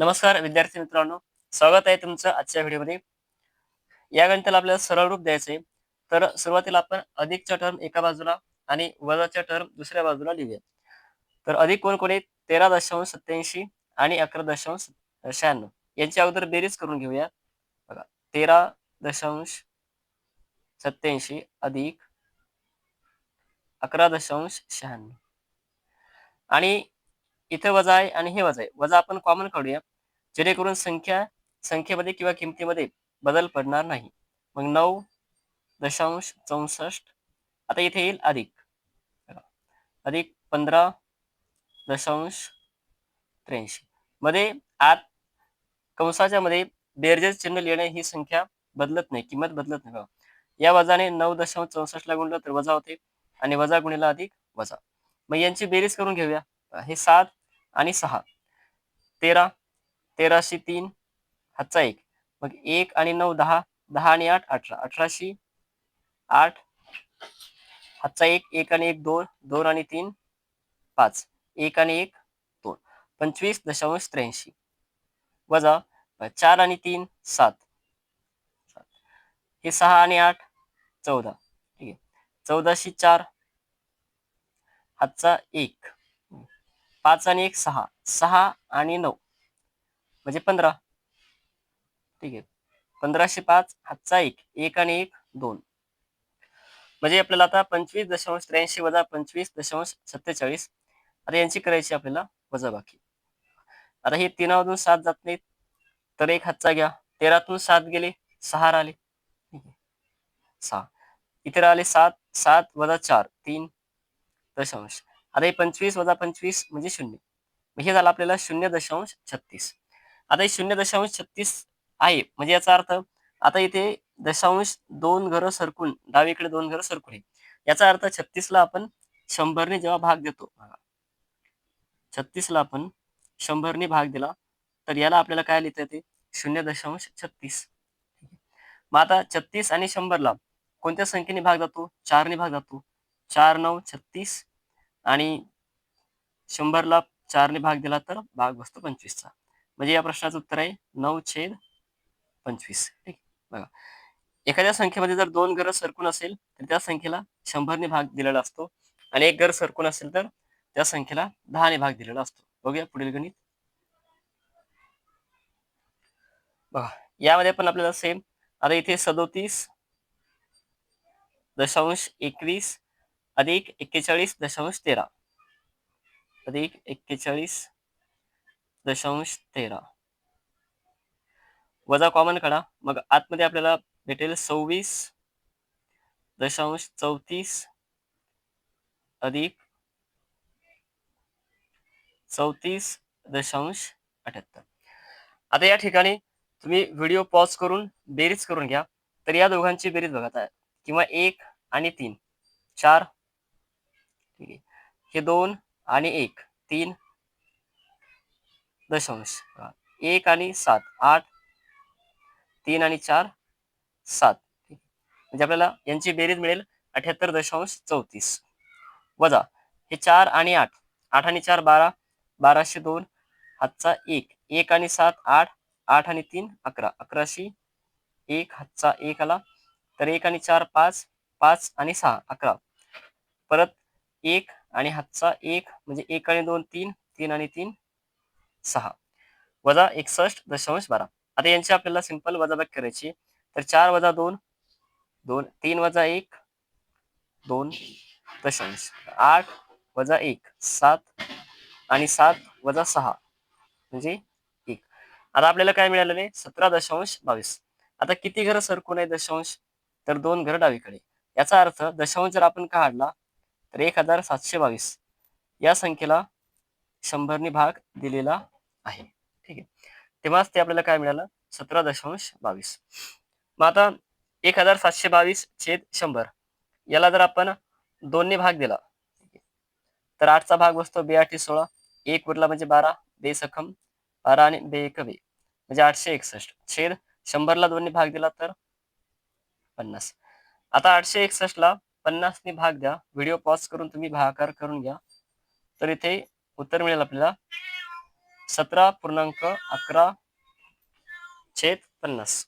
नमस्कार विद्यार्थी मित्रांनो. स्वागत आहे तुमचं आजच्या व्हिडिओमध्ये. या गणिताला आपल्याला सरळ रूप द्यायचे तर सुरुवातीला आपण अधिकच्या टर्म एका बाजूला आणि वजाच्या टर्म दुसऱ्या बाजूला लिहूया. तर अधिक कोणकोणी तेरा दशांश सत्याऐंशी आणि अकरा दशांश शहाण्णव. यांची अगोदर बेरीज करून घेऊया. बघा तेरा दशांश सत्याऐंशी अधिक अकरा दशांश शहाण्णव. आणि इथे वजा आहे आणि हे वजा आहे. वजा आपण कॉमन काढूया. जेणेकरून संख्या संख्येमध्ये किंवा किमतीमध्ये बदल पडणार नाही. मग नऊ दशांश चौसष्ट आता इथे येईल अधिक. अधिक पंधरा दशांश त्र्याऐंशी. मध्ये आत कंसाच्या मध्ये बेरजेच चिन्ह लिहिणे ही संख्या बदलत नाही किंमत बदलत नाही. या वजाने नऊ दशांश चौसष्ट ला गुणलं तर वजा होते आणि वजा गुणीला अधिक वजा. मग यांची बेरीज करून घेऊया. हे सात आणि सहा. तेरा तेराशे तीन हातचा एक. मग एक आणि नऊ दहा दहा आणि आठ अठरा. अठराशे आठ हातचा एक एक आणि एक दोन दोन आणि तीन पाच. एक आणि एक दोन. पंचवीस दशांश त्र्याऐंशी. वजा चार आणि तीन सात. हे सहा आणि आठ चौदा. ठीक आहे. चौदाशे चार हातचा एक. पाच आणि एक सहा. सहा आणि नऊ. म्हणजे पंधरा. ठीक आहे. पंधराशे पाच हातचा एक. एक आणि एक दोन. म्हणजे आपल्याला आता पंचवीस दशांश त्र्याऐंशी वजा पंचवीस दशांश सत्तेचाळीस. आता यांची करायची आपल्याला वजा बाकी आता हे तीनामधून सात जात नाहीत. तर एक हातचा घ्या. तेरातून सात गेले सहा राहिले. सहा. इथे राहिले सात सात वजा चार तीन दशांश. आता हे पंचवीस वजा पंचवीस म्हणजे शून्य. हे झालं आपल्याला शून्य दशांश छत्तीस. आता शून्य दशांश छत्तीस आहे. म्हणजे याचा अर्थ आता इथे दशांश दोन घरं सरकून डावीकडे दोन घरं सरकून आहे याचा अर्थ छत्तीसला आपण शंभरने जेव्हा भाग देतो छत्तीसला आपण शंभरने भाग दिला तर याला आपल्याला काय लिहिता येते? शून्य दशांश छत्तीस. मग आता छत्तीस आणि शंभरला कोणत्या संख्येने भाग जातो? चारने भाग जातो. चार नऊ छत्तीस आणि शंभरला चारने भाग दिला तर भाग बसतो पंचवीसचा. म्हणजे या प्रश्नाचं उत्तर आहे नऊ छेद पंचवीस. ठीक बघा. एखाद्या संख्येमध्ये जर दोन घर सरकून असेल तर त्या संख्येला शंभरने भाग दिलेला असतो आणि एक घर सरकून असेल तर त्या संख्येला दहाने भाग दिलेला असतो. बघूया पुढील गणित. बघा. यामध्ये पण आपल्याला सेम आता इथे सदोतीस दशांश एकवीस अधिक एक्केचाळीस दशांश तेरा. अधिक एक्केचाळीस दशांश तेरा. वजा कॉमन काढा. मग आतमध्ये आपल्याला भेटेल सव्वीस दशांश चौतीस अधिक चौतीस दशांश अठ्याहत्तर. आता या ठिकाणी तुम्ही व्हिडिओ पॉज करून बेरीज करून घ्या. तर या दोघांची बेरीज बघत आहे किंवा एक आणि तीन. चार. ठीक आहे. हे दोन आणि एक. तीन दशांश. एक आणि सात. आठ तीन आणि चार सात. म्हणजे आपल्याला यांची बेरीज मिळेल अठ्याहत्तर दशांश चौतीस. वजा हे चार आणि आठ. आठ आणि चार बारा. बाराशे दोन हातचा एक. एक आणि सात आठ. आठ आणि तीन अकरा. अकराशे एक हातचा एक आला. तर एक आणि चार पाच. पाच आणि सहा अकरा. परत एक आणि हातचा एक. म्हणजे एक आणि दोन तीन. तीन आणि तीन सहा. वजा एकसष्ट दशांश बारा. आता यांची आपल्याला सिंपल वजाबाकी करायची तर चार वजा दोन दोन तीन वजा एक दोन दशांश. आठ वजा एक सात आणि सात वजा सहा. म्हणजे एक. आता आपल्याला काय मिळालं नाही सतरा दशांश बावीस. आता किती घर सरकून आहे दशांश? तर दोन घर डावीकडे. याचा अर्थ दशांश जर आपण काढला तर एक हजार सातशे बावीस. या संख्येला शंभरनी भाग दिलेला आहे. ठीक आहे. तेव्हाच ते आपल्याला काय मिळालं? सतरा दशांश बावीस. मग आता एक हजार सातशे बावीस छेद शंभर. याला जर आपण दोनने भाग दिला तर आठचा भाग बसतो बे आठी सोळा एक उरला म्हणजे बारा बे सखम बारा आणि बे एक बे. म्हणजे आठशे एकसष्ट. छेद शंभरला दोनने भाग दिला तर पन्नास. आता आठशे एकसष्ट ला पन्नासने भाग द्या. व्हिडिओ पॉज करून तुम्ही भागाकार करून घ्या. तर इथे उत्तर मिळेल आपल्याला. सतरा पूर्णांक अकरा छेद पन्नास.